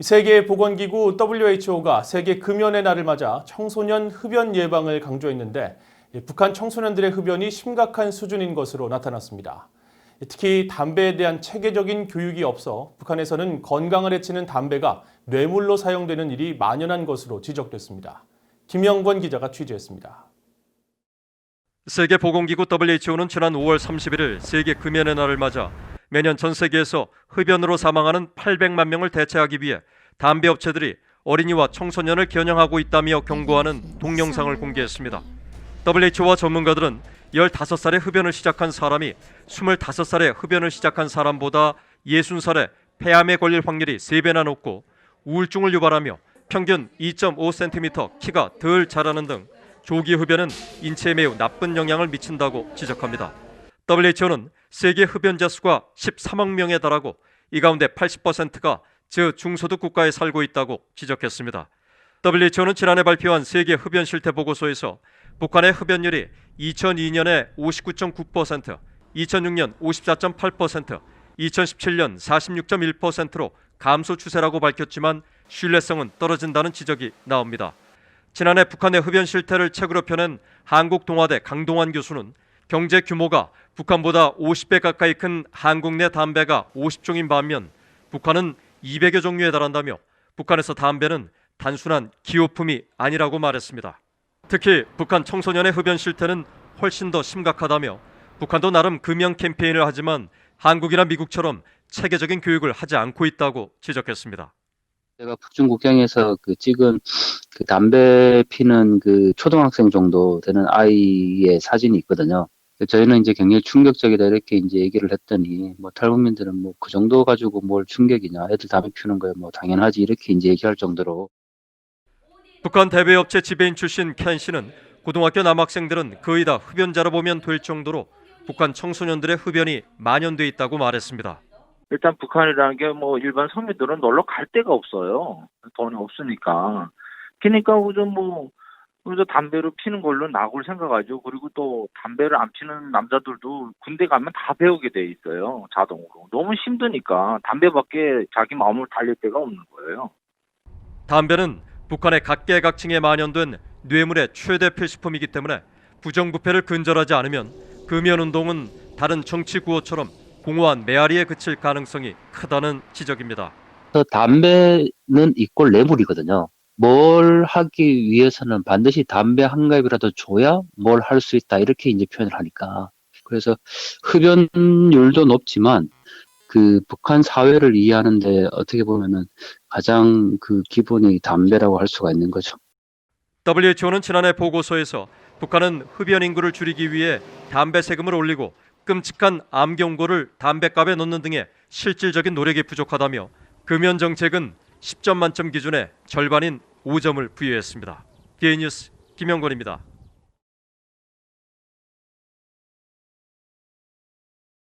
세계보건기구 WHO가 세계 금연의 날을 맞아 청소년 흡연 예방을 강조했는데 북한 청소년들의 흡연이 심각한 수준인 것으로 나타났습니다. 특히 담배에 대한 체계적인 교육이 없어 북한에서는 건강을 해치는 담배가 뇌물로 사용되는 일이 만연한 것으로 지적됐습니다. 김영권 기자가 취재했습니다. 세계보건기구 WHO는 지난 5월 31일 세계 금연의 날을 맞아 매년 전 세계에서 흡연으로 사망하는 800만 명을 대체하기 위해 담배 업체들이 어린이와 청소년을 겨냥하고 있다며 경고하는 동영상을 공개했습니다. WHO와 전문가들은 15살에 흡연을 시작한 사람이 25살에 흡연을 시작한 사람보다 60살에 폐암에 걸릴 확률이 3배나 높고 우울증을 유발하며 평균 2.5cm 키가 덜 자라는 등 조기 흡연은 인체에 매우 나쁜 영향을 미친다고 지적합니다. WHO는 세계 흡연자 수가 13억 명에 달하고 이 가운데 80%가 저중소득 국가에 살고 있다고 지적했습니다. WHO는 지난해 발표한 세계 흡연 실태 보고서에서 북한의 흡연율이 2002년에 59.9%, 2006년 54.8%, 2017년 46.1%로 감소 추세라고 밝혔지만 신뢰성은 떨어진다는 지적이 나옵니다. 지난해 북한의 흡연 실태를 책으로 펴낸 한국 동아대 강동환 교수는 경제 규모가 북한보다 50배 가까이 큰 한국 내 담배가 50종인 반면 북한은 200여 종류에 달한다며 북한에서 담배는 단순한 기호품이 아니라고 말했습니다. 특히 북한 청소년의 흡연 실태는 훨씬 더 심각하다며 북한도 나름 금연 캠페인을 하지만 한국이나 미국처럼 체계적인 교육을 하지 않고 있다고 지적했습니다. 제가 북중 국경에서 그 찍은 그 담배 피는 그 초등학생 정도 되는 아이의 사진이 있거든요. 저희는 이제 굉장히 충격적이다 이렇게 이제 얘기를 했더니 뭐 탈북민들은 뭐 그 정도 가지고 뭘 충격이냐 애들 담배 피우는 거야 뭐 당연하지 이렇게 이제 얘기할 정도로 북한 대배업체 지배인 출신 켄 씨는 고등학교 남학생들은 거의 다 흡연자로 보면 될 정도로 북한 청소년들의 흡연이 만연돼 있다고 말했습니다. 일단 북한이라는 게 뭐 일반 서민들은 놀러 갈 데가 없어요. 돈이 없으니까. 그러니까 우선 뭐 그래서 담배를 피는 걸로 낙을 생각하죠. 그리고 또 담배를 안 피는 남자들도 군대 가면 다 배우게 돼 있어요. 자동으로. 너무 힘드니까 담배밖에 자기 마음을 달릴 데가 없는 거예요. 담배는 북한의 각계각층에 만연된 뇌물의 최대 필수품이기 때문에 부정부패를 근절하지 않으면 금연 운동은 다른 정치 구호처럼 공허한 메아리에 그칠 가능성이 크다는 지적입니다. 그래서 담배는 이꼴 뇌물이거든요. 뭘 하기 위해서는 반드시 담배 한 갑이라도 줘야 뭘 할 수 있다 이렇게 이제 표현을 하니까 그래서 흡연율도 높지만 그 북한 사회를 이해하는데 어떻게 보면은 가장 그 기본이 담배라고 할 수가 있는 거죠. WHO는 지난해 보고서에서 북한은 흡연 인구를 줄이기 위해 담배 세금을 올리고 끔찍한 암 경고를 담배값에 넣는 등의 실질적인 노력이 부족하다며 금연 정책은 10점 만점 기준에 절반인 5점을 부여했습니다. 게이뉴스 김영권입니다.